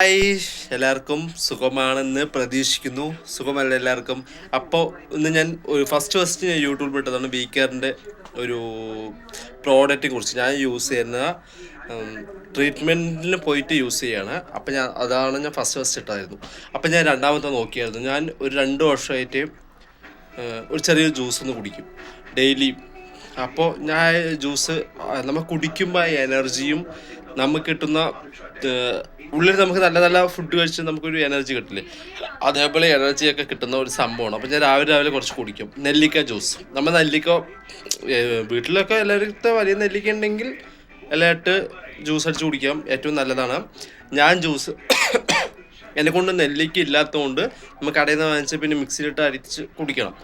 Hi എല്ലാവർക്കും സുഖമാണെന്ന് പ്രതീക്ഷിക്കുന്നു. സുഖമല്ല എല്ലാവർക്കും. അപ്പോൾ ഇന്ന് ഞാൻ ഒരു ഫസ്റ്റ് ഫസ്റ്റ് ഞാൻ യൂട്യൂബിൽ ഇട്ടതാണ് ബീക്കറിന്റെ ഒരു പ്രോഡക്റ്റിനെ കുറിച്ച്. ഞാൻ യൂസ് ചെയ്യുന്ന ട്രീറ്റ്മെന്റിന് പോയിട്ട് യൂസ് ചെയ്യാണ്. അപ്പോൾ ഞാൻ അതാണ് ഞാൻ ഫസ്റ്റ് ഫസ്റ്റ് ഇട്ടായിരുന്നു. അപ്പോൾ ഞാൻ രണ്ടാമത്തെ നോക്കിയായിരുന്നു. ഞാൻ ഒരു രണ്ട് വർഷമായിട്ട് ഒരു ചെറിയ ജ്യൂസ് ഒന്ന് കുടിക്കും ഡെയിലി അപ്പോൾ ഞാൻ ജ്യൂസ് നമ്മൾ കുടിക്കുമ്പോൾ എനർജിയും നമുക്ക് കിട്ടുന്ന ഉള്ളിൽ നമുക്ക് നല്ല നല്ല ഫുഡ് കഴിച്ച് നമുക്കൊരു എനർജി കിട്ടില്ലേ? അതേപോലെ എനർജിയൊക്കെ കിട്ടുന്ന ഒരു സംഭവമാണ്. അപ്പോൾ ഞാൻ രാവിലെ രാവിലെ കുറച്ച് കുടിക്കും. നെല്ലിക്ക ജ്യൂസ് നമ്മൾ നെല്ലിക്ക വീട്ടിലൊക്കെ എല്ലാവരുടെ വലിയ നെല്ലിക്ക ഉണ്ടെങ്കിൽ എല്ലായിട്ട് ജ്യൂസ് അടിച്ച് കുടിക്കാം. ഏറ്റവും നല്ലതാണ്. ഞാൻ ജ്യൂസ് എന്നെ കൊണ്ട് നെല്ലിക്ക ഇല്ലാത്തതുകൊണ്ട് നമ്മൾ കടയിൽ നിന്ന് വാങ്ങിച്ച പിന്നെ മിക്സിയിലിട്ട് അരിച്ച് കുടിക്കണം.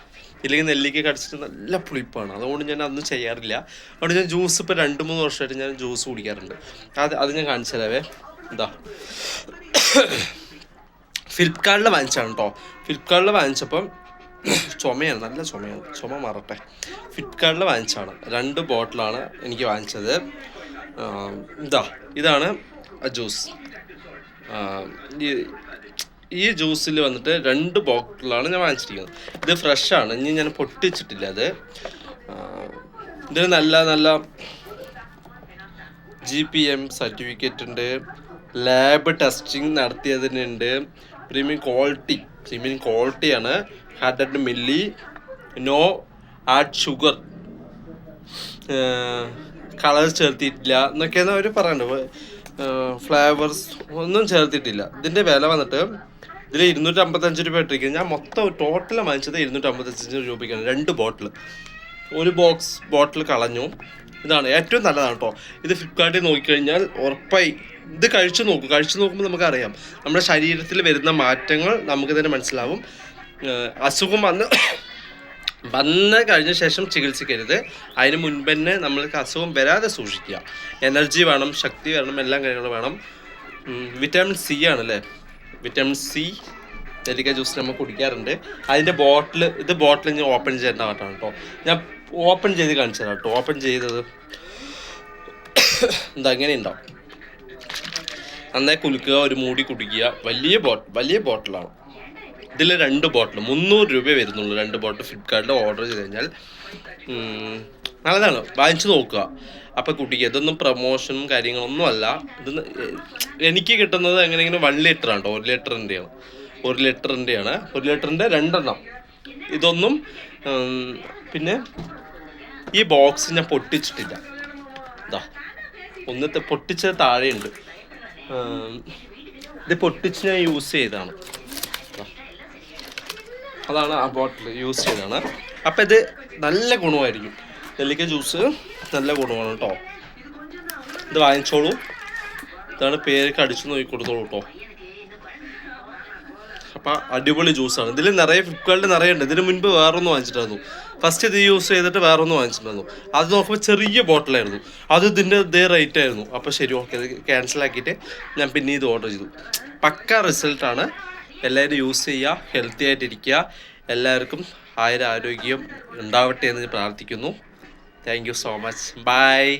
ഇല്ലെങ്കിൽ നെല്ലിക്ക കടിച്ചിട്ട് നല്ല പുളിപ്പാണ്. അതുകൊണ്ട് ഞാൻ അതൊന്നും ചെയ്യാറില്ല. അതുകൊണ്ട് ഞാൻ ജ്യൂസ് ഇപ്പോൾ രണ്ട് മൂന്ന് വർഷമായിട്ട് ഞാൻ ജ്യൂസ് കുടിക്കാറുണ്ട്. അത് അത് ഞാൻ കാണിച്ചു തരാവേ. എന്താ ഫ്ലിപ്കാർട്ടിൽ വാങ്ങിച്ചാണ് കേട്ടോ ഫ്ലിപ്കാർട്ടിൽ വാങ്ങിച്ചപ്പം ചുമയാണ് നല്ല ചുമയാണ്. ചുമ മാറട്ടെ. ഫ്ലിപ്കാർട്ടിൽ വാങ്ങിച്ചാണ്. രണ്ട് ബോട്ടിലാണ് എനിക്ക് വാങ്ങിച്ചത്. ഇതാ ഇതാണ് ജ്യൂസ്. ഈ- ജ്യൂസിൽ വന്നിട്ട് രണ്ട് ബോട്ടിലാണ് ഞാൻ വാങ്ങിച്ചിരിക്കുന്നത്. ഇത് ഫ്രഷാണ് ഇനി ഞാൻ പൊട്ടിച്ചിട്ടില്ല അത്. ഇതിന് നല്ല നല്ല ജി പി എം സർട്ടിഫിക്കറ്റ് ഉണ്ട് ലാബ് ടെസ്റ്റിംഗ് നടത്തിയതിനുണ്ട് പ്രീമിയം ക്വാളിറ്റി പ്രീമിയം ക്വാളിറ്റിയാണ് hundred milli no add sugar. Colour ചേർത്തിട്ടില്ല എന്നൊക്കെയാണ് അവർ പറയുന്നത് ഫ്ലേവേഴ്സ് ഒന്നും ചേർത്തിട്ടില്ല. ഇതിന്റെ വില വന്നിട്ട് ഇതിൽ ഇരുന്നൂറ്റി അമ്പത്തഞ്ച് രൂപ ഇട്ടിരിക്കുന്നത് ഞാൻ മൊത്തം ടോട്ടൽ വാങ്ങിച്ചത് ഇരുന്നൂറ്റി അമ്പത്തഞ്ച് രൂപയ്ക്കാണ് രണ്ട് ബോട്ടിൽ ഒരു ബോക്സ് ബോട്ടിൽ കളഞ്ഞു. ഇതാണ് ഏറ്റവും നല്ലതാണ് കേട്ടോ ഇത് ഫ്ലിപ്കാർട്ടിൽ നോക്കിക്കഴിഞ്ഞാൽ ഉറപ്പായി ഇത് കഴിച്ചു നോക്കും. കഴിച്ചു നോക്കുമ്പോൾ നമുക്കറിയാം. നമ്മുടെ ശരീരത്തിൽ വരുന്ന മാറ്റങ്ങൾ നമുക്ക് തന്നെ മനസ്സിലാവും. അസുഖം വന്ന് വന്ന് കഴിഞ്ഞ ശേഷം ചികിത്സിക്കരുത്. അതിന് മുൻപ് തന്നെ നമ്മൾക്ക് അസുഖം വരാതെ സൂക്ഷിക്കുക. എനർജി വേണം ശക്തി വേണം എല്ലാം കാര്യങ്ങളും വേണം. വിറ്റാമിൻ സി ആണല്ലേ? വിറ്റാമിൻ സി നെല്ലിക്ക ജ്യൂസ് നമ്മൾ കുടിക്കാറുണ്ട്. അതിന്റെ ബോട്ടിൽ ഇത് ബോട്ടിൽ ഞാൻ ഓപ്പൺ ചെയ്യേണ്ട പാട്ടാണ് കേട്ടോ. ഞാൻ ഓപ്പൺ ചെയ്ത് കാണിച്ചു തരാം കേട്ടോ. ഓപ്പൺ ചെയ്തത് എന്താ അങ്ങനെ ഉണ്ടാവും. നന്നായി കുലുക്കുക ഒരു മൂടി കുടിക്കുക. വലിയ ബോട്ട് വലിയ ബോട്ടിലാണ് ഇതിൽ രണ്ട് ബോട്ടിൽ മുന്നൂറ് രൂപ വരുന്നുള്ളൂ രണ്ട് ബോട്ടിൽ ഫ്ലിപ്കാർട്ടിൽ ഓർഡർ ചെയ്ത് കഴിഞ്ഞാൽ. നല്ലതാണ്. വാങ്ങിച്ചു നോക്കുക. അപ്പം കുട്ടിക്ക് ഇതൊന്നും പ്രൊമോഷനും കാര്യങ്ങളൊന്നും അല്ല. ഇത് എനിക്ക് കിട്ടുന്നത് എങ്ങനെയെങ്കിലും വൺ ലിറ്റർ ആണ് കേട്ടോ ഒരു ലിറ്ററിന്റെയാണ് ഒരു ലിറ്ററിന്റെയാണ് ഒരു ലിറ്ററിന്റെ രണ്ടെണ്ണം. ഇതൊന്നും പിന്നെ ഈ ബോക്സ് ഞാൻ പൊട്ടിച്ചിട്ടില്ല. ഇതാ ഒന്നത്തെ പൊട്ടിച്ചത് താഴെയുണ്ട്. ഇത് പൊട്ടിച്ച് ഞാൻ യൂസ് ചെയ്തതാണ്. അതാണ് ആ ബോട്ടിൽ യൂസ് ചെയ്തതാണ്. അപ്പം ഇത് നല്ല ഗുണമായിരിക്കും. നെല്ലിക്ക ജ്യൂസ് നല്ല ഗുണമാണ് കേട്ടോ ഇത് വാങ്ങിച്ചോളൂ. ഇതാണ് പേരൊക്കെ അടിച്ച് നോക്കി കൊടുത്തോളൂ കേട്ടോ അപ്പം അടിപൊളി ജ്യൂസാണ് ഇതിൽ നിറയെ ഫ്ലിപ്കാർട്ടിൽ നിറയെ ഉണ്ട്. ഇതിന് മുൻപ് വേറൊന്ന് വാങ്ങിച്ചിട്ടായിരുന്നു ഫസ്റ്റ് ഇത് യൂസ് ചെയ്തിട്ട് വേറൊന്ന് വാങ്ങിച്ചിട്ടുണ്ടായിരുന്നു. അത് നോക്കുമ്പോൾ ചെറിയ ബോട്ടിലായിരുന്നു അത് ഇതിന്റെ ഇതേ റേറ്റ് ആയിരുന്നു. അപ്പോൾ ശരി ഓക്കെ ഇത് ക്യാൻസൽ ആക്കിയിട്ട് ഞാൻ പിന്നെ ഇത് ഓർഡർ ചെയ്തു. പക്ക റിസൾട്ടാണ് എല്ലാവരും യൂസ് ചെയ്യുക ഹെൽത്തി ആയിട്ടിരിക്കുക. എല്ലാവർക്കും ആയിരം ആരോഗ്യം ഉണ്ടാവട്ടെ എന്ന് പ്രാർത്ഥിക്കുന്നു. Thank you so much bye